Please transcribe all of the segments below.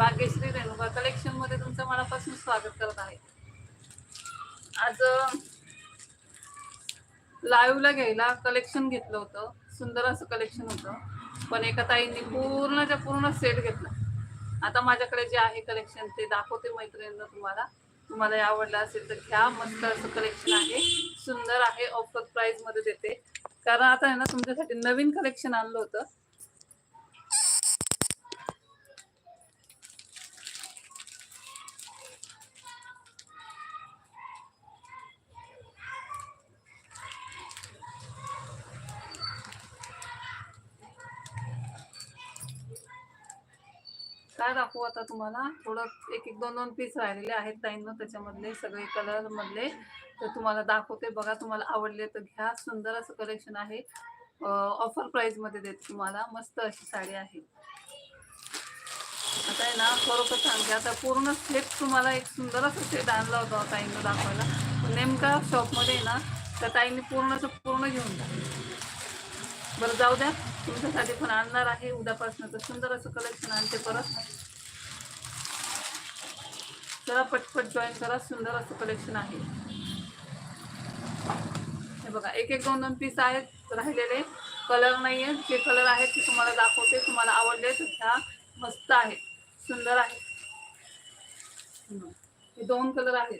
भाग्यश्री रेणुका कलेक्शनमध्ये तुमचं मनापासून स्वागत करत आहे. आज लाईव्हला घ्यायला कलेक्शन घेतलं होतं. सुंदर असं कलेक्शन होतं. पण एका ताईंनी पूर्णच्या पूर्ण सेट घेतला. आता माझ्याकडे जे आहे कलेक्शन ते दाखवते मैत्रिणींना तुम्हाला. तुम्हाला हे आवडलं असेल तर घ्या. मस्त असं कलेक्शन आहे. सुंदर आहे. ऑफर प्राइसमध्ये देते. कारण आता आहे ना तुमच्यासाठी नवीन कलेक्शन आणलं होतं. काय दाखवू आता तुम्हाला? थोडं एक एक दोन दोन पीस राहिलेले आहेत ताईंनो. त्याच्यामधले सगळे कलर मधले. तर तुम्हाला दाखवते. बघा तुम्हाला आवडले तर घ्या. सुंदर असं कलेक्शन आहे. ऑफर प्राइसमध्ये देते तुम्हाला. मस्त अशी साडी आहे. आता आहे ना खरोखर सांगते आता पूर्ण सेट तुम्हाला एक सुंदर असं सेट आणला होता ताईंना दाखवायला. नेमका शॉपमध्ये आहे ना तर ताईंनी पूर्णचं पूर्ण घेऊन जा बरं जाऊ द्या. तुमच्यासाठी पण आणणार आहे. उद्यापासून तर सुंदर असं कलेक्शन आणते परत. चला पटपट जॉईन करा. सुंदर असं कलेक्शन आहे. हे बघा एक एक दोन दोन पीस आहेत राहिलेले. कलर नाही आहेत जे कलर आहेत ते तुम्हाला दाखवते. तुम्हाला आवडले तर घ्या. मस्त आहे. सुंदर आहे. हे दोन कलर आहेत.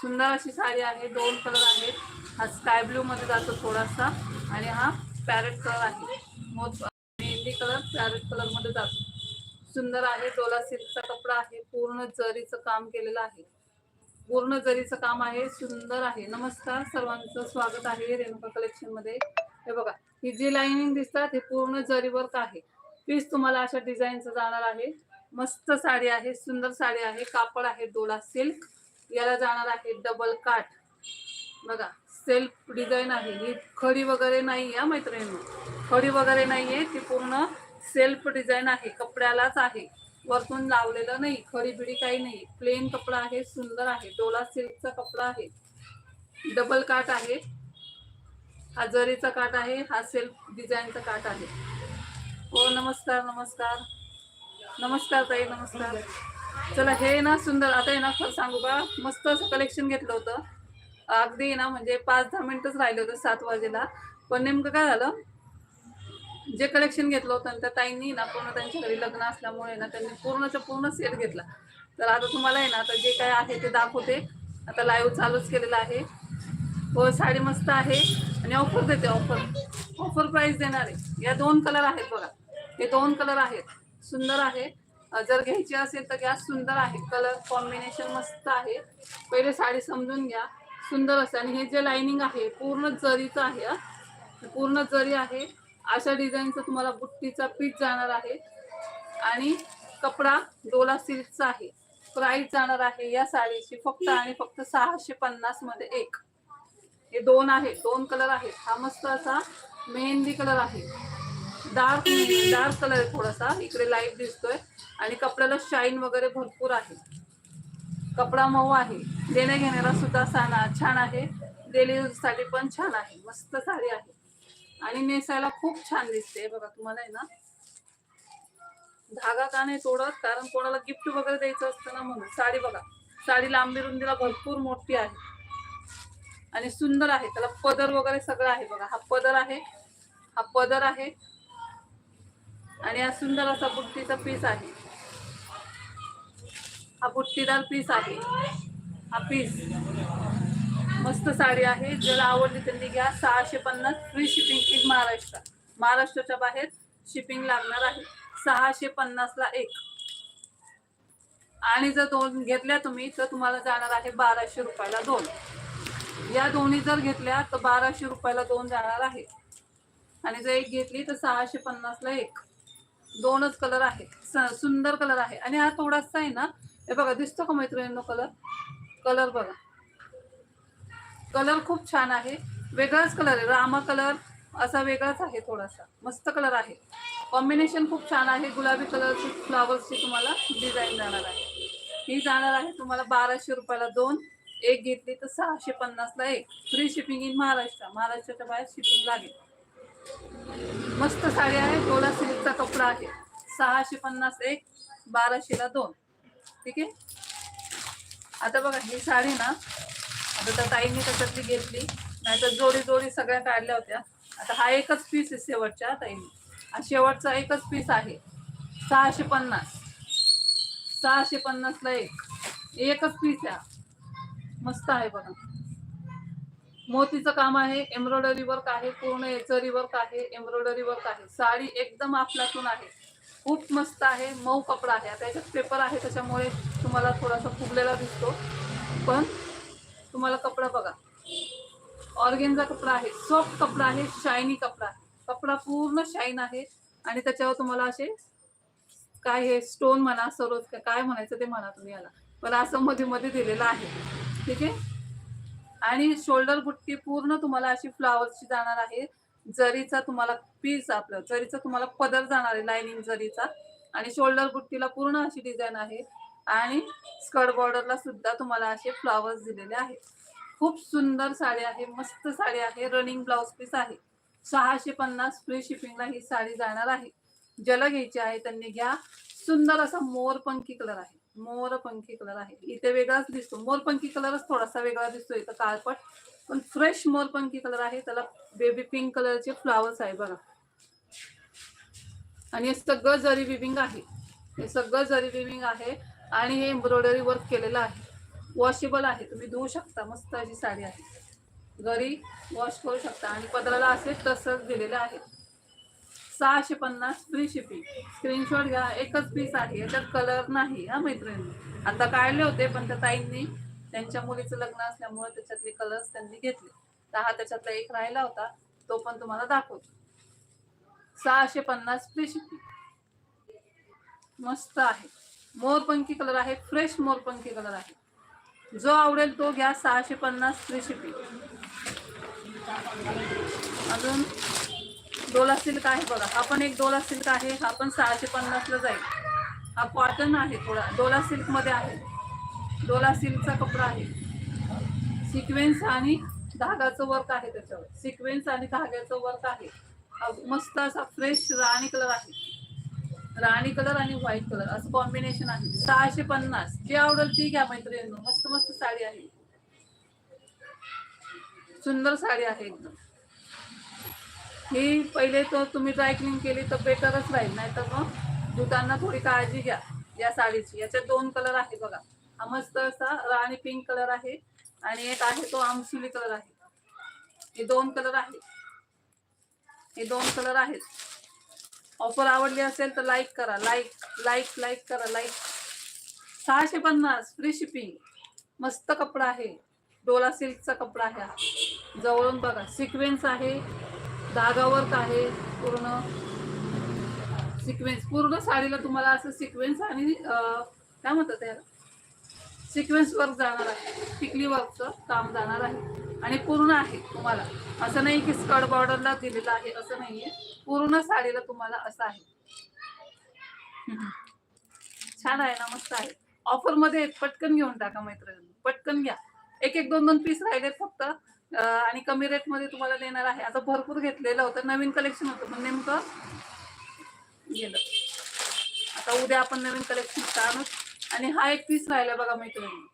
सुंदर अशी साडी आहे. दोन कलर आहेत. हा स्काय ब्लू मध्ये जातो थोडासा. आणि हा पॅरेट कलर आहे. मोत मेहंदी कलर पॅरेट कलरमध्ये जातो. सुंदर आहे डोला सिल्कचा कपडा आहे पूर्ण जरीचं काम केलेलं आहे. पूर्ण जरीचं काम आहे सुंदर आहे. नमस्कार सर्वांचं स्वागत आहे रेणुका कलेक्शनमध्ये. हे बघा ही जी लाइनिंग दिसतात हे पूर्ण जरी वर्क आहे. पीस तुम्हाला अशा डिझाईनचं जाणार आहे. मस्त साडी आहे सुंदर साडी आहे कापड आहे डोला सिल्क. याला जाणार आहे डबल काठ बघा सेल्फ डिझाईन आहे. ही खडी वगैरे नाही आहे मैत्रिणी. खडी वगैरे नाही आहे ती पूर्ण सेल्फ डिझाईन आहे कपड्यालाच आहे. वरतून लावलेलं नाही खडी बिडी काही नाही. प्लेन कपडा आहे सुंदर आहे. डोला सिल्कचा कपडा आहे. डबल काट आहे. हा जरीचा काट आहे हा सेल्फ डिझाईनचा काट आहे. हो नमस्कार नमस्कार. नमस्कार ताई नमस्कार. चला हे ना सुंदर आता हे ना खरं सांगू का? मस्त असं कलेक्शन घेतलं होतं. अगदी ना म्हणजे पाच दहा मिनिटच राहिले होते सात वाजेला. पण नेमकं काय झालं जे कलेक्शन घेतलं होतं त्या ताईंनी ना पूर्ण त्यांच्या घरी लग्न असल्यामुळे ना त्यांनी पूर्णचा पूर्ण सेट घेतला. तर आता तुम्हाला आहे ना आता जे काय आहे ते दाखवते. आता लाईव्ह चालूच केलेलं आहे. हो साडी मस्त आहे. आणि ऑफर देते ऑफर ऑफर प्राईस देणार आहे. या दोन कलर आहेत बघा. हे दोन कलर आहेत. सुंदर आहे. जर घ्यायची असेल तर गॅस सुंदर आहे. कलर कॉम्बिनेशन मस्त आहे. पहिले साडी समजून घ्या. सुंदर असते आणि हे जे लाइनिंग आहे पूर्ण जरीचं आहे पूर्ण जरी आहे अशा डिझाईनचं तुम्हाला बुट्टीचा पीठ जाणार आहे. आणि कपडा डोला सिल्कचा आहे. प्राईस जाणार आहे या साडीची फक्त आणि फक्त सहाशे पन्नासमध्ये एक. हे दोन आहे दोन कलर आहेत. हा मस्त असा मेहंदी कलर आहे. डार्क डार्क कलर आहे थोडासा. इकडे लाइट दिसतोय. आणि कपड्याला शाईन वगैरे भरपूर आहे. कपडा मऊ आहे. देण्या घेण्याला सुद्धा साना छान आहे. डेली यूजसाठी पण छान आहे. मस्त साडी आहे. आणि नेसायला खूप छान दिसते. बघा तुम्हाला आहे ना? धागा का नाही तोडत? कारण कोणाला गिफ्ट वगैरे द्यायचं असतं ना म्हणून. साडी बघा. साडी लांबी रुंदीला भरपूर मोठी आहे. आणि सुंदर आहे. त्याला पदर वगैरे सगळं आहे बघा. हा पदर आहे. हा पदर आहे. आणि हा सुंदर असा बुट्टीचा पीस आहे. हा बुट्टीदार पीस आहे. हा पीस मस्त साडी आहे. ज्याला आवडली त्यांनी घ्या. सहाशे पन्नास फ्री शिपिंग इन महाराष्ट्र. महाराष्ट्राच्या बाहेर शिपिंग लागणार आहे. सहाशे पन्नासला एक. आणि जर दोन घेतल्या तुम्ही तर तुम्हाला जाणार आहे बाराशे रुपयाला दोन. या दोन्ही जर घेतल्या तर बाराशे रुपयाला दोन जाणार आहे. आणि जर एक घेतली तर सहाशे पन्नासला एक. दोनच कलर आहे. सुंदर कलर आहे. आणि हा थोडासा आहे ना हे बघा दिसतो का मैत्रिणींनो कलर कलर बघा. कलर खूप छान आहे. वेगळाच कलर आहे. रामा कलर असा वेगळाच आहे थोडासा. मस्त कलर आहे. कॉम्बिनेशन खूप छान आहे. गुलाबी कलरची फ्लावर्सची तुम्हाला डिझाईन जाणार आहे. ही जाणार आहे तुम्हाला बाराशे रुपयाला दोन. एक घेतली तर सहाशे पन्नासला एक. Free shipping in Maharashtra. महाराष्ट्राच्या बाहेर शिपिंग लागेल. मस्त साडी आहे. गोला सिल्कचा कपडा आहे. सहाशे पन्नास एक बाराशेला दोन. ठीक आहे? आता बघा ही साडी ना आता त्या ताईंनी त्याच्यातली घेतली. नाहीतर जोडी जोडी सगळ्या काढल्या होत्या. आता हा एकच पीस आहे शेवटच्या ताईंनी. हा शेवटचा एकच पीस आहे. सहाशे पन्नास. सहाशे पन्नासला एक. एकच पीस आहे. मस्त आहे बघा. मोतीचं काम आहे एम्ब्रॉयडरी वर्क आहे पूर्ण याचं वर्क आहे एम्ब्रॉयडरी वर्क आहे. साडी एकदम आपल्यातून आहे. खूप मस्त आहे मऊ कपडा आहे. आता याच्यात पेपर आहे त्याच्यामुळे तुम्हाला थोडासा फुगलेला दिसतो. पण तुम्हाला कपडा बघा. ऑर्गेनचा कपडा आहे सॉफ्ट कपडा आहे शायनी कपडा आहे. कपडा पूर्ण शाईन आहे. आणि त्याच्यावर तुम्हाला असे काय हे स्टोन म्हणा सरोज काय म्हणायचं ते म्हणा तुम्ही याला. पण असं मध्ये मध्ये दिलेलं आहे. ठीक आहे? आणि शोल्डर बुट्टी पूर्ण तुम्हाला अशी फ्लावरची जाणार आहे. जरीचा तुम्हाला पीस आपलं जरीचा तुम्हाला पदर जाणार आहे लाइनिंग जरीचा आणि शोल्डर बुट्टीला पूर्ण अशी डिझाईन आहे. आणि स्कर्ट बॉर्डरला सुद्धा तुम्हाला असे फ्लावर्स दिलेले आहेत. खूप सुंदर साडी आहे मस्त साडी आहे रनिंग ब्लाउज पीस आहे. सहाशे पन्नास फ्री शिपिंगला ही साडी जाणार आहे. ज्याला घ्यायची आहे त्यांनी घ्या. सुंदर असा मोरपंखी कलर आहे. मोरपंखी कलर आहे. इथे वेगळाच दिसतो. मोरपंखी कलरच थोडासा वेगळा दिसतो इथं काळपट. पण फ्रेश मोरपंखी कलर आहे. त्याला बेबी पिंक कलरचे फ्लावर्स आहे बघा. आणि हे सगळं जरी विविंग आहे. हे सगळं जरी विविंग आहे आणि हे एम्ब्रॉयडरी वर्क केलेलं आहे. वॉशेबल आहे. तुम्ही धुवू शकता. मस्त अशी साडी आहे. घरी वॉश करू शकता. आणि पदराला असे तसंच दिलेले आहे. सहाशे पन्नास फ्री शिपिंग स्क्रीनशॉट घ्या. एकच पीस आहे. याच्यात कलर नाही हा मैत्रिणी. आता काढले होते पण त्या ताईंनी त्यांच्या मुलीचं लग्न असल्यामुळे त्याच्यातले कलर्स त्यांनी घेतले. तर हा त्याच्यातला एक राहिला होता तो पण तुम्हाला दाखवतो. सहाशे पन्नास फ्री मस्त आहे. मोरपंखी कलर आहे फ्रेश मोरपंखी कलर आहे. जो आवडेल तो घ्या सहाशे पन्नास फ्री अजून डोला सिल्क आहे बघा. हा पण एक डोला सिल्क आहे हा पण सहाशे पन्नासला जाईल. हा कॉटन आहे थोडा डोला सिल्कमध्ये आहे. डोला सिल्कचा कपडा आहे. सिक्वेन्स आणि धागाचं वर्क आहे त्याच्यावर. सिक्वेन्स आणि धाग्याचं वर्क आहे. मस्त असा फ्रेश राणी कलर आहे. राणी कलर आणि व्हाईट कलर असं कॉम्बिनेशन आहे. सहाशे पन्नास. जे आवडेल ती घ्या मैत्रिणी मस्त मस्त साडी आहे. सुंदर साडी आहे एकदम. ही पहिले तर तुम्ही ड्राय क्लीन केली तर बेटरच राहील. नाही तर मग धुताना थोडी काळजी घ्या या साडीची. याच्यात दोन कलर आहे बघा. हा मस्त असा राणी पिंक कलर आहे. आणि एक आहे तो आमसुली कलर आहे. हे दोन कलर आहे हे दोन कलर आहेत. ऑफर आवडली असेल तर लाईक करा. लाईक लाईक लाईक करा. लाईक सहाशे पन्नास. फ्री शिपिंग मस्त कपडा आहे. डोला सिल्कचा कपडा आहे हा. जवळून बघा. सिक्वेन्स आहे. धागावर्क आहे पूर्ण. सिक्वेन्स पूर्ण साडीला तुम्हाला असं सिक्वेन्स आणि काय म्हणतात त्याला? सिक्वेन्स वर्क जाणार आहे. टिकली वर्कचं काम जाणार आहे. आणि पूर्ण आहे तुम्हाला. असं नाही की स्कर्ट बॉर्डरला दिलेलं आहे असं नाहीये. पूर्ण साडीला तुम्हाला असं आहे. छान आहे ना मस्त आहे. ऑफरमध्ये आहेत, पटकन घेऊन टाका मैत्रिणी पटकन घ्या. एक एक दोन दोन पीस राहिलेत फक्त. आणि कमी रेटमध्ये तुम्हाला देणार आहे. आता भरपूर घेतलेलं होतं. नवीन कलेक्शन होतं. पण नेमकं गेलं. आता उद्या आपण नवीन कलेक्शन आणू आणि हा एक पीस राहिला बघा मैत्रिणी.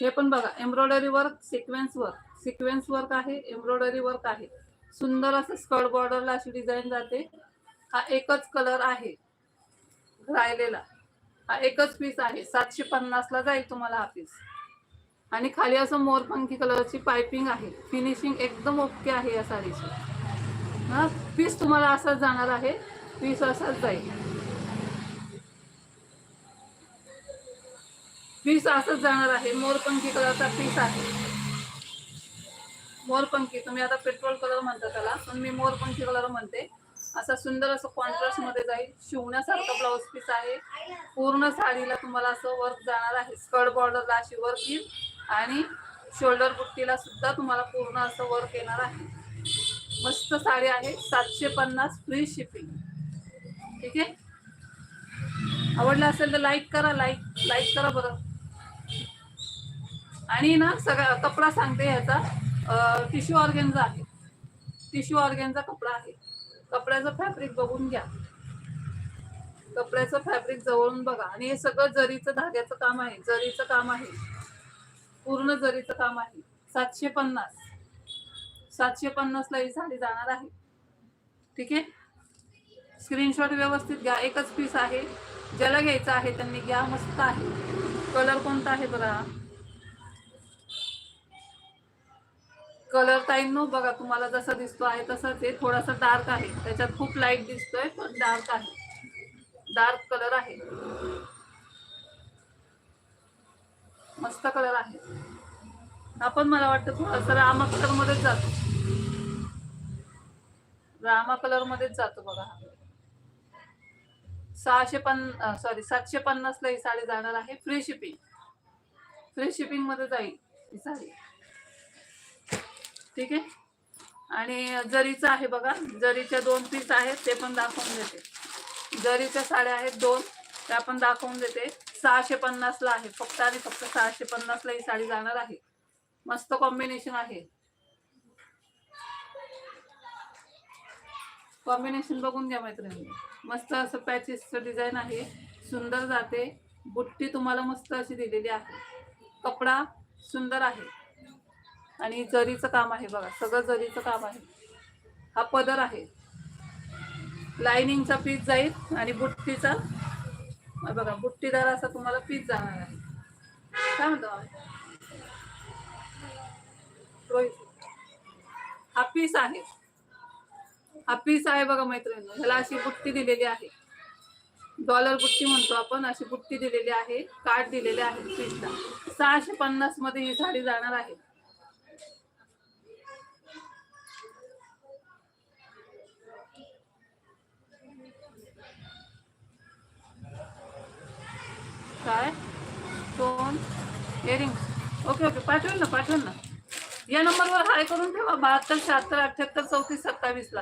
हे पण बघा embroidery work sequence work sequence work आहे एम्ब्रॉयडरी वर्क आहे. सुंदर असं स्कर्ट बॉर्डरला अशी डिझाईन जाते. हा एकच कलर आहे राहिलेला. हा एकच पीस आहे. सातशे पन्नासला जाईल तुम्हाला हा पीस आणि खाली असं मोरपंखी कलरची पायपिंग आहे. फिनिशिंग एकदम ओके आहे या साडीची. हा पीस तुम्हाला असाच जाणार आहे. पीस असाच जाईल. पीस असंच जाणार आहे. मोरपंखी कलरचा पीस आहे. मोरपंखी तुम्ही आता पेट्रोल कलर म्हणता त्याला पण मी मोरपंखी कलर म्हणते. असा सुंदर असं कॉन्ट्रास्टमध्ये जाईल. शिवण्यासारखा ब्लाऊज पीस आहे. पूर्ण साडीला तुम्हाला असं वर्क जाणार आहे. स्कर्ट बॉर्डरला अशी वर्क येईल. आणि शोल्डर बुट्टीला सुद्धा तुम्हाला पूर्ण असं वर्क येणार आहे. मस्त साडी आहे. सातशे पन्नास फ्री शिपिंग ठीक आहे? आवडलं असेल तर लाईक करा. लाईक लाईक करा बरं. आणि ना सगळा कपडा सांगते ह्याचा टिश्यू ऑर्गेनचा आहे. टिश्यू ऑर्गेनचा कपडा आहे. कपड्याचं फॅब्रिक बघून घ्या. कपड्याचं फॅब्रिक जवळून बघा. आणि हे सगळं जरीचं धाग्याचं काम आहे. जरीचं काम आहे. पूर्ण जरीचं काम आहे. सातशे पन्नास. सातशे पन्नासला ही साडी जाणार आहे. ठीक आहे? स्क्रीनशॉट व्यवस्थित घ्या. एकच पीस आहे. ज्याला घ्यायचं आहे त्यांनी घ्या. मस्त आहे. कलर कोणता आहे बघा? कलर टाईम नो बघा तुम्हाला जसा दिसतो आहे तसा ते थोडासा डार्क आहे. त्याच्यात खूप लाइट दिसतोय पण डार्क आहे. डार्क कलर आहे. मस्त कलर आहे. आपण मला वाटतं थोडासा रामा कलर मध्येच जातो. रामा कलर मध्येच जातो बघा. हा. सहाशे पन सॉरी सातशे पन्नासला ही साडी जाणार आहे. फ्री शिपिंग फ्री शिपिंगमध्ये जाईल ही साडी. ठीक आहे? आणि जरीचं आहे बघा जरीच्या दोन पीस आहेत ते पण दाखवून देते. जरीच्या साड्या आहेत दोन त्या पण दाखवून देते. सहाशे पन्नासला आहे फक्त आणि फक्त सहाशे पन्नासला ही साडी जाणार आहे. मस्त कॉम्बिनेशन आहे. कॉम्बिनेशन बघून घ्या मैत्रिणी. मस्त असं पॅचेसचं डिझाईन आहे. सुंदर जाते. बुट्टी तुम्हाला मस्त अशी दिलेली आहे. कपडा सुंदर आहे. आणि जरीचं काम आहे बघा सगळं जरीचं काम आहे. हा पदर आहे. लाइनिंगचा पीस जाईल आणि बुट्टीचा बघा बुट्टीदार असा तुम्हाला पीस जाणार आहे. काय म्हणतो रोहित. हा पीस आहे. हा पीस आहे बघा मैत्रिणी ह्याला अशी बुट्टी दिलेली आहे. डॉलर बुट्टी म्हणतो आपण अशी बुट्टी दिलेली आहे कार्ड दिलेले आहे पीसला सहाशे पन्नासमध्ये ही साडी जाणार आहे. काय? दोन. इयरिंग ओके ओके पाठवेल ना पाठवेल ना या नंबरवर हाय करून ठेवा बहात्तर शहात्तर अठ्ठ्याहत्तर चौतीस सत्तावीसला.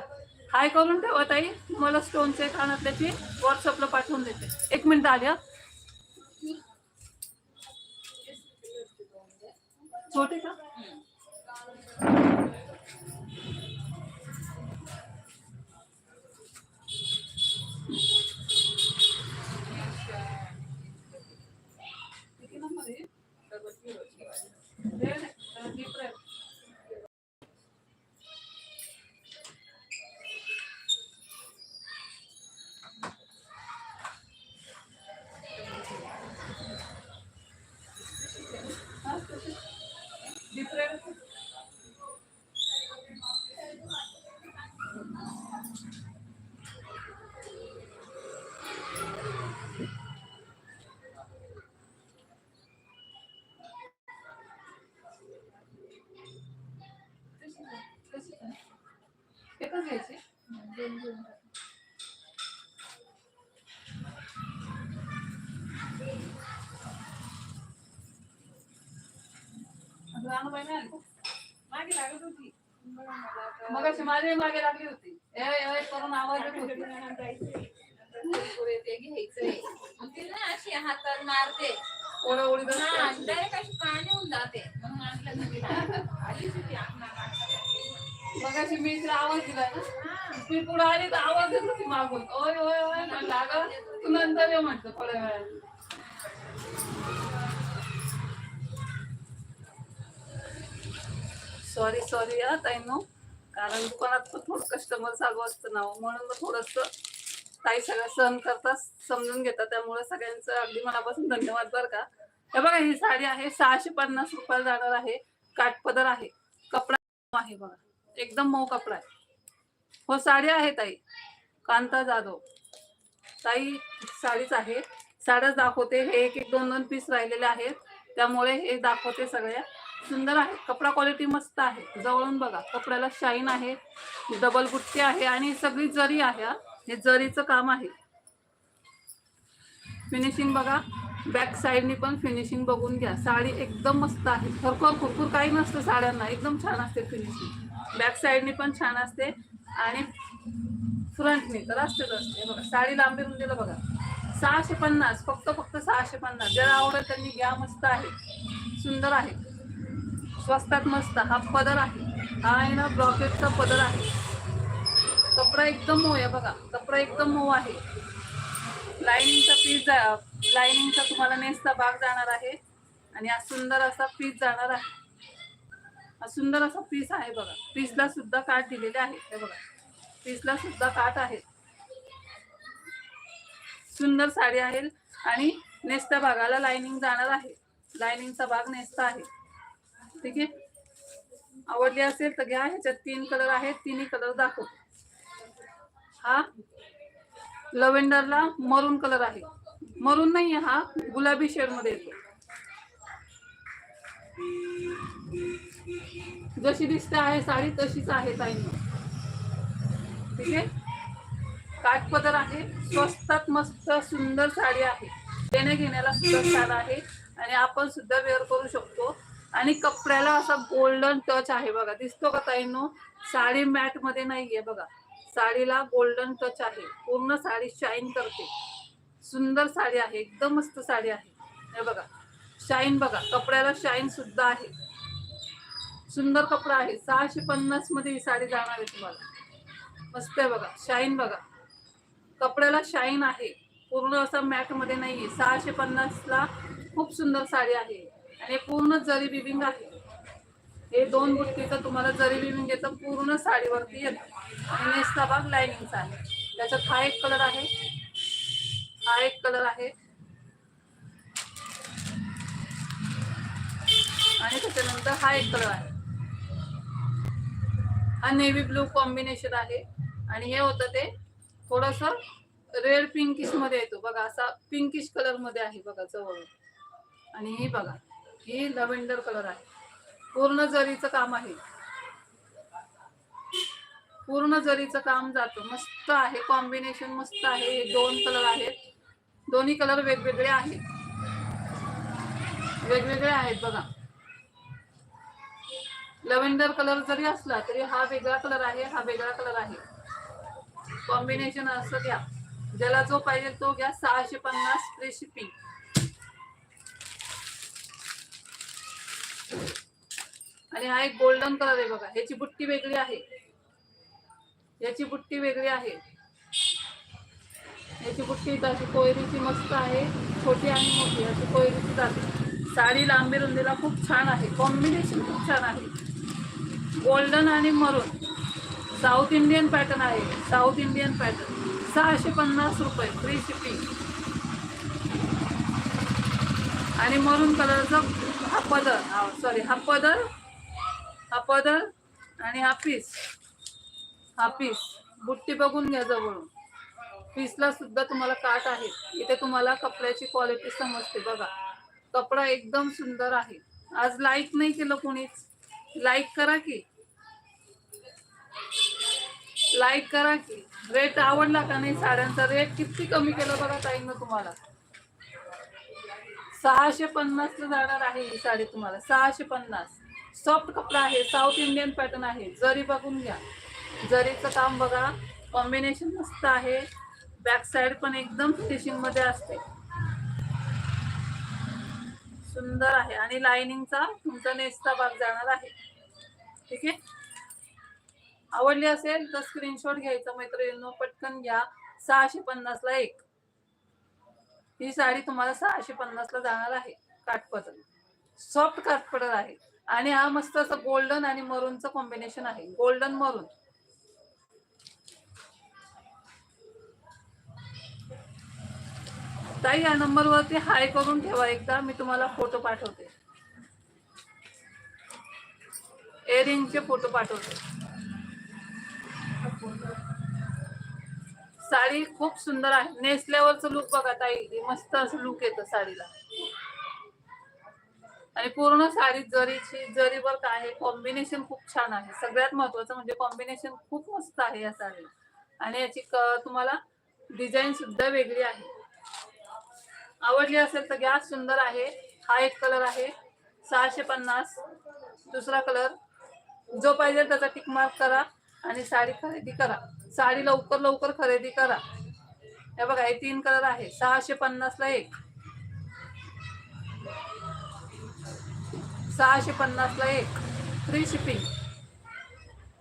हाय करून ठेवा ताई. मला स्टोनचे कानातल्याची व्हॉट्सअपला पाठवून देते. एक मिनिट आली हा. छोटे का? रानूबाई? मागे लागत होती. मग अशी माझी मागे लागली होती. करून आवाज ते घ्यायचंय मग ती ना अशी हातात मारते. हा डायरेक्ट अशी पाणी होऊन जाते. आपणाला. मग. अशी मी तिला आवाज दिला ना. मी पुढे आली तर आवाज येत होती मागून. ओय ओय ओय म्हणलं अगं तू नंतर ये म्हटलं थोड्या वेळाने. सॉरी सॉरी हा ताईनो कारण दुकानात पण थोडं कस्टमर चालू असतं ना हो. म्हणून मग थोडस ताई सगळं सहन करतात समजून घेतात त्यामुळे सगळ्यांचं अगदी मनापासून धन्यवाद बरं का. हे बघा ही साडी आहे सहाशे पन्नास रुपयाला जाणार आहे. काठपदर आहे. कपडा आहे बघा. एकदम मऊ कपडा आहे. हो साडी आहे ताई. कांता जाधव. ताई साडीच आहे. साड्याच दाखवते. हे एक एक दोन दोन पीस राहिलेले आहेत. त्यामुळे हे दाखवते सगळ्या. सुंदर आहे. कपडा क्वालिटी मस्त आहे. जवळून बघा कपड्याला शाईन आहे डबल बुट्टी आहे आणि सगळी जरी आहे हे जरीचं काम आहे. फिनिशिंग बघा बॅक साईडनी पण फिनिशिंग बघून घ्या. साडी एकदम मस्त आहे. खरखर खुरखुर काही नसतं साड्यांना. एकदम छान असते फिनिशिंग बॅक साईडनी पण छान असते आणि फ्रंटनी तर असतेच असते. बघा साडी लांबी रुंदीला बघा. सहाशे पन्नास फक्त फक्त सहाशे पन्नास. ज्याला आवडेल त्यांनी घ्या. मस्त आहे. सुंदर आहे. स्वस्तात मस्त हा पदर आहे. हा आहे ना ब्रॉकेटचा पदर आहे. कपडा एकदम मऊ आहे बघा कपडा एकदम मऊ आहे. लाईनिंगचा पीस लाईनिंगचा तुम्हाला नेसचा भाग जाणार आहे. आणि हा सुंदर असा पीस जाणार आहे. हा सुंदर असा पीस आहे बघा. पीसला सुद्धा काठ दिलेले आहे हे बघा. पीसला सुद्धा काठ आहे सुंदर साडी आहे आणि नेसत्या भागाला लाइनिंग जाणार आहे. लाइनिंगचा भाग नेसता आहे. ठीक आहे? आवडली असेल तर घ्या ह्याच्यात तीन कलर आहेत तिन्ही कलर दाखव. हा? लव्हेंडरला मरून कलर आहे. मरून नाही हा गुलाबी शेडमध्ये येतो. जशी दिसते आहे साडी तशीच आहे ताईंना ठीक आहे? काठपदर आहे स्वस्तात मस्त सुंदर साडी आहे. देण्या घेण्याला सुद्धा छान आहे. आणि आपण सुद्धा वेअर करू शकतो. आणि कपड्याला असा गोल्डन टच आहे बघा. दिसतो का ताईंनो? साडी मॅटमध्ये नाहीये बघा. साडीला गोल्डन टच आहे. पूर्ण साडी शाईन करते. सुंदर साडी आहे. एकदम मस्त साडी आहे. हे बघा. शाईन बघा. कपड्याला शाईन सुद्धा आहे. सुंदर कपडा आहे. सहाशे पन्नासमध्ये ही साडी जाणार आहे तुम्हाला. मस्त आहे बघा. शाईन बघा. कपड्याला शाईन आहे. पूर्ण असं मॅटमध्ये नाहीये. सहाशे पन्नास ला खूप सुंदर साडी आहे. आणि पूर्ण जरी बिबिंग आहे हे दोन बुट्टीचं तुम्हाला जरी बिबिंग येतं पूर्ण साडीवरती येतं. आणि नेसचा भाग लाइनिंगचा आहे. त्याच्यात हा एक कलर आहे. हा एक कलर आहे. आणि त्याच्यानंतर हा एक कलर आहे. हा नेव्ही ब्लू कॉम्बिनेशन आहे. आणि हे होतं ते थोडस रेड पिंकिशमध्ये येतो. बघा असा पिंकिश कलरमध्ये आहे बघा जवळ. आणि ही बघा. ही लव्हेंडर कलर आहे. पूर्ण जरीचं काम आहे. पूर्ण जरीचं काम जातं. मस्त आहे. कॉम्बिनेशन मस्त आहे. हे दोन कलर आहेत. दोन्ही कलर वेगवेगळे आहेत. वेगवेगळे आहेत बघा. लव्हेंडर कलर जरी असला तरी हा वेगळा कलर आहे हा वेगळा कलर आहे. कॉम्बिनेशन असं घ्या. ज्याला जो पाहिजे तो घ्या. सहाशे पन्नास फ्री शिपिंग आणि हा एक गोल्डन कलर आहे बघा. ह्याची बुट्टी वेगळी आहे. याची बुट्टी वेगळी आहे. याची बुट्टी अशी कोयरीची मस्त आहे. छोटी आणि मोठी अशी कोयरीची जाते. साडी लांबी रुंदीला खूप छान आहे. कॉम्बिनेशन खूप छान आहे. गोल्डन आणि मरून साऊथ इंडियन पॅटर्न आहे. साऊथ इंडियन पॅटर्न सहाशे पन्नास रुपये. फ्री शिपिंग आणि मरून कलरचा हा पदर. सॉरी हा पदर हा पदर आणि हा पीस हा पीस बुट्टी बघून घ्या जवळून. पीसला सुद्धा तुम्हाला काट आहे. इथे तुम्हाला कपड्याची क्वालिटी समजते. बघा. कपडा एकदम सुंदर आहे. आज लाईक नाही केलं कोणीच. लाईक करा की. लाईक करा की. रेट आवडला का नाही साड्यांचा? रेट किती कमी केलं बघा ताईनं तुम्हाला. सहाशे पन्नास जाणार आहे ही साडी तुम्हाला. सहाशे पन्नास. सॉफ्ट कपडा आहे साऊथ इंडियन पॅटर्न आहे. जरी बघून घ्या. जरीचं काम बघा कॉम्बिनेशन मस्त आहे. बॅक साईड पण एकदम फिनिशिंगमध्ये असते. सुंदर आहे. आणि लाइनिंगचा तुमचा नेसचा भाग जाणार आहे. ठीक आहे? आवडली असेल तर स्क्रीनशॉट घ्यायचा मैत्रिणींनो पटकन घ्या. सहाशे पन्नासला एक. ही साडी तुम्हाला सहाशे पन्नास ला जाणार आहे काठपदर. सॉफ्ट काठपदर आहे. आणि हा मस्त असं गोल्डन आणि मरूनचं कॉम्बिनेशन आहे. गोल्डन मरून ताई या नंबरवरती हाय करून ठेवा एकदा. मी तुम्हाला फोटो पाठवते. एअरिंगचे फोटो पाठवते. साडी खूप सुंदर आहे. नेसल्यावरचं लुक बघा ताई मस्त असं लुक येतं साडीला. आणि पूर्ण साडी जरीची जरी काय आहे कॉम्बिनेशन खूप छान आहे. सगळ्यात महत्वाचं म्हणजे कॉम्बिनेशन खूप मस्त आहे या साडीला. आणि याची तुम्हाला डिझाईन सुद्धा वेगळी आहे. आवडली असेल तर घ्या सुंदर आहे. हा एक कलर आहे सहाशे पन्नास. दुसरा कलर जो पाहिजे त्याचा टिक मार्क करा आणि साडी खरेदी करा. साडी लवकर लवकर खरेदी करा. हे बघा हे तीन कलर आहे. सहाशे पन्नासला एक. सहाशे पन्नासला एक. फ्री शिपिंग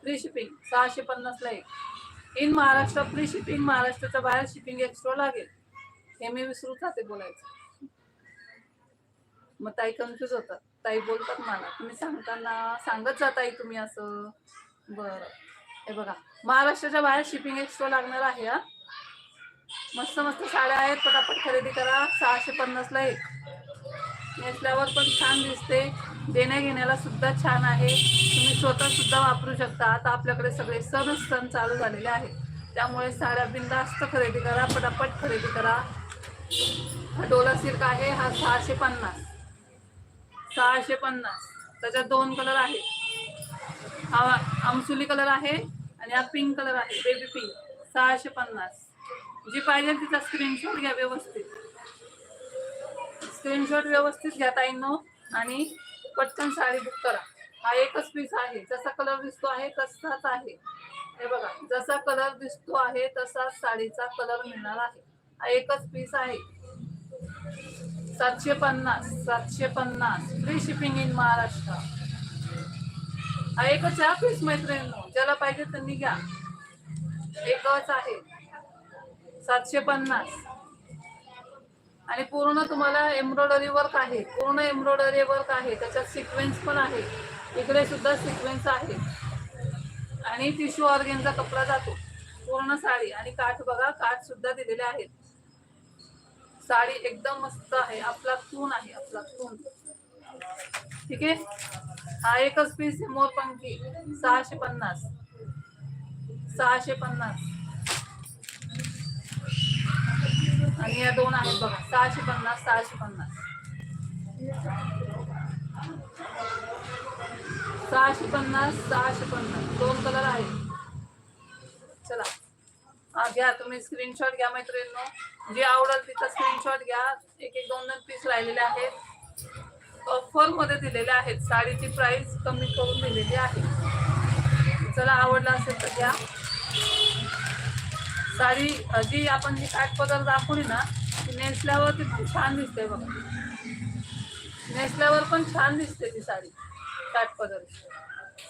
फ्री शिपिंग सहाशे पन्नासला एक. इन महाराष्ट्र फ्री शिपिंग महाराष्ट्राच्या बाहेर शिपिंग एक्स्ट्रा लागेल. हे मी विसरूच जाते बोलायचं. मग ताई कन्फ्युज होतात. ताई बोलतात मला. तुम्ही सांगताना सांगत जाताई तुम्ही असं. बरं. हे बघा महाराष्ट्राच्या बाहेर शिपिंग एक्स्ट्रा लागणार आहे हा. मस्त मस्त साड्या आहेत पटापट खरेदी करा. सहाशे पन्नासला एक. नेसल्यावर पण छान दिसते. देण्या घेण्याला सुद्धा छान आहे. तुम्ही स्वतः सुद्धा वापरू शकता. आता आपल्याकडे सगळे सण सण चालू झालेले आहेत. त्यामुळे साड्या बिंदास्त खरेदी करा पटापट खरेदी करा. हा डोला सिल्क आहे हा सहाशे पन्नास. सहाशे पन्नास. त्याच्यात दोन कलर आहेत. हा आमसुली कलर आहे. आणि हा पिंक कलर आहे बेबी पिंक सहाशे पन्नास. जी पाहिजे तिचा स्क्रीनशॉट घ्या व्यवस्थित. स्क्रीनशॉट व्यवस्थित घ्या ताईनो आणि पटकन साडी बुक करा. हा एकच पीस आहे जसा कलर दिसतो आहे तसाच आहे. हे बघा जसा कलर दिसतो आहे तसाच साडीचा कलर मिळणार आहे. हा एकच पीस आहे. सातशे पन्नास सातशे पन्नास फ्री शिपिंग इन महाराष्ट्र. एकच आहे पीस मैत्रीण ज्याला पाहिजे त्यांनी घ्या एकच आहे. सातशे पन्नास. आणि पूर्ण तुम्हाला एम्ब्रॉयडरी वर्क आहे. पूर्ण एम्ब्रॉयडरी वर्क आहे. त्याच्यात सिक्वेन्स पण आहे. इकडे सुद्धा सिक्वेन्स आहे. आणि टिश्यू ऑर्गेनचा कपडा जातो. पूर्ण साडी. आणि काठ बघा काठ सुद्धा दिलेले आहेत. साडी एकदम मस्त आहे. आपला खून आहे. आपला तून ठीक आहे? एकच पीस मोरपंखी सहाशे पन्नास सहाशे पन्नास आणि या दोन आहेत बघा सहाशे पन्नास सहाशे पन्नास सहाशे दोन कलर आहेत चला हा घ्या तुम्ही स्क्रीनशॉट घ्या मैत्रिणींनो जे आवडेल तिचा स्क्रीनशॉट घ्या एक एक दोन पीस राहिलेले ऑफरमध्ये आहेत. साडीची प्राइस कमी करून दिलेली आहे. चला आवडला असेल तर घ्या. साडी जी आपण जी काठपदर दाखवली ना ती नेसल्यावर ती पण छान दिसते बघा. नेसल्यावर पण छान दिसते ती साडी काठपदर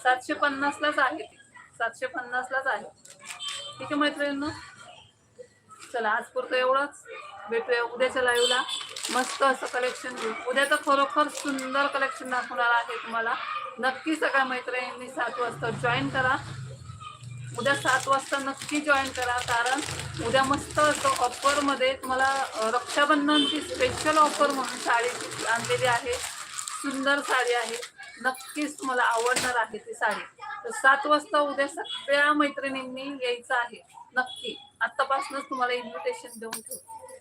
सातशे पन्नासलाच आहे ती. सातशे पन्नासलाच आहे. ठीक आहे मैत्रिणींनो? चला आज पुरतं एवढंच. भेटूया उद्याच्या लाईव्हला मस्त असं कलेक्शन घेऊ. उद्या तर खरोखर सुंदर कलेक्शन दाखवणार आहे तुम्हाला. नक्की सगळ्या मैत्रिणींनी सात वाजता जॉईन करा. उद्या सात वाजता नक्की जॉईन करा कारण उद्या मस्त असं ऑफरमध्ये तुम्हाला रक्षाबंधनची स्पेशल ऑफर म्हणून साडीची आणलेली आहे. सुंदर साडी आहे. नक्कीच तुम्हाला आवडणार आहे ती साडी. तर सात वाजता उद्या सगळ्या मैत्रिणींनी यायचं आहे. नक्की. आत्तापासूनच तुम्हाला इन्व्हिटेशन देऊन ठेवू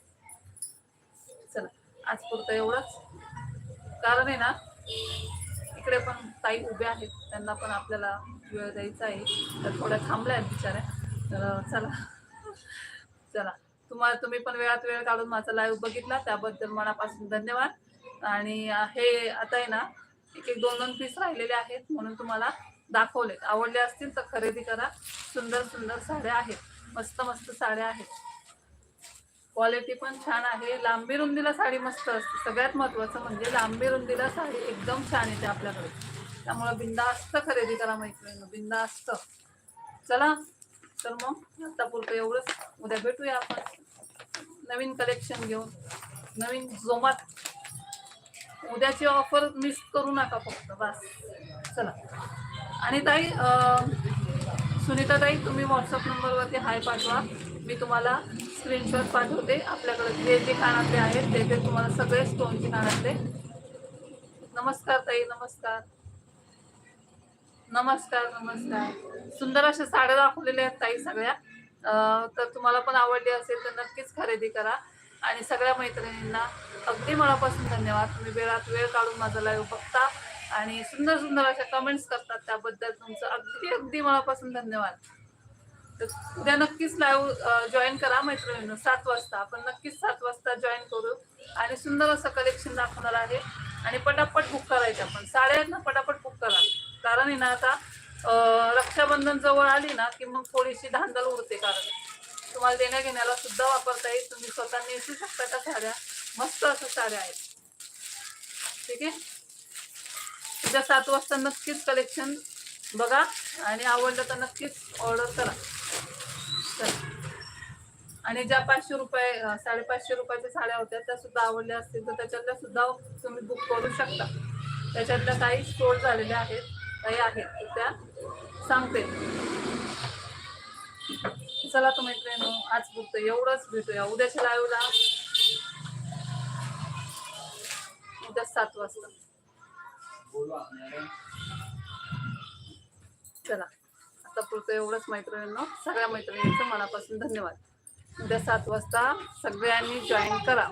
चला आज पुरतं एवढंच. कारण आहे ना इकडे पण ताई उभे आहेत त्यांना पण आपल्याला वेळ द्यायचा आहे. तर थोड्या थांबल्या आहेत बिचाऱ्या. तर चला. चला. तुम्हाला तुम्ही पण वेळात वेळ काढून माझा लाईव्ह बघितला त्याबद्दल मनापासून धन्यवाद. आणि हे आता आहे ना एक एक दोन दोन पीस राहिलेले आहेत म्हणून तुम्हाला दाखवलेत. आवडले असतील तर खरेदी करा. सुंदर सुंदर साड्या आहेत. मस्त मस्त साड्या आहेत. क्वालिटी पण छान आहे. लांबी रुंदीला साडी मस्त असते. सगळ्यात महत्वाचं म्हणजे लांबी रुंदीला साडी एकदम छान येते आपल्याकडे. त्यामुळं बिंदास्त खरेदी करा मैत्रिणीनं. बिंदास्त चला तर मग आत्तापुरतं एवढंच. उद्या भेटूया आपण. नवीन कलेक्शन घेऊन. नवीन जोमात. उद्याची ऑफर मिस करू नका फक्त. बस. चला. आणि ताई सुनीताताई सुनीता ताई तुम्ही व्हॉट्सअप नंबरवरती हाय पाठवा. मी तुम्हाला स्क्रीनशॉट पाठवते. आपल्याकडे जे जे कानातले आहेत ते ते तुम्हाला सगळे स्टोनचे कानातले नमस्कार ताई नमस्कार. नमस्कार नमस्कार. सुंदर अशा साड्या दाखवलेल्या आहेत ताई सगळ्या. तर तुम्हाला पण आवडली असेल तर नक्कीच खरेदी करा. आणि सगळ्या मैत्रिणींना अगदी मनापासून धन्यवाद. तुम्ही वेळात वेळ काढून माझा लाईव्ह बघता. आणि सुंदर सुंदर अशा कमेंट्स करतात त्याबद्दल तुमचं अगदी अगदी मनापासून धन्यवाद. तर उद्या नक्कीच लाईव्ह जॉईन करा मैत्रिणीनं. सात वाजता. आपण नक्कीच सात वाजता जॉईन करू. आणि सुंदर असं कलेक्शन दाखवणार आहे. आणि पटापट बुक करायचं आपण. साड्या आहेत ना पटापट बुक करा. कारण आहे ना आता रक्षाबंधन जवळ आली ना की मग थोडीशी धांदल उरते कारण. तुम्हाला देण्या घेण्याला सुद्धा वापरता येईल. तुम्ही स्वतः नेसू शकता त्या साड्या. मस्त असं साड्या आहेत. ठीक आहे? उद्या सात वाजता नक्कीच कलेक्शन बघा. आणि आवडलं तर नक्कीच ऑर्डर करा. आणि ज्या पाचशे रुपये साडेपाचशे रुपयाच्या साड्या होत्या त्या सुद्धा आवडल्या असतील तर त्याच्यातल्या सुद्धा तुम्ही बुक करू शकता. त्याच्यातल्या काही स्टोर झालेल्या आहेत काही आहेत. तर त्या सांगते. चला तुम्ही ट्रेन आज बुकतो एवढंच भेटूया. उद्याच्या लाईव्हला उद्या सात वाजता. चला. आता पुरतं एवढंच मैत्रिणींना सगळ्या मैत्रिणींचं मनापासून धन्यवाद. उद्या सात वाजता सगळ्यांनी जॉईन करा.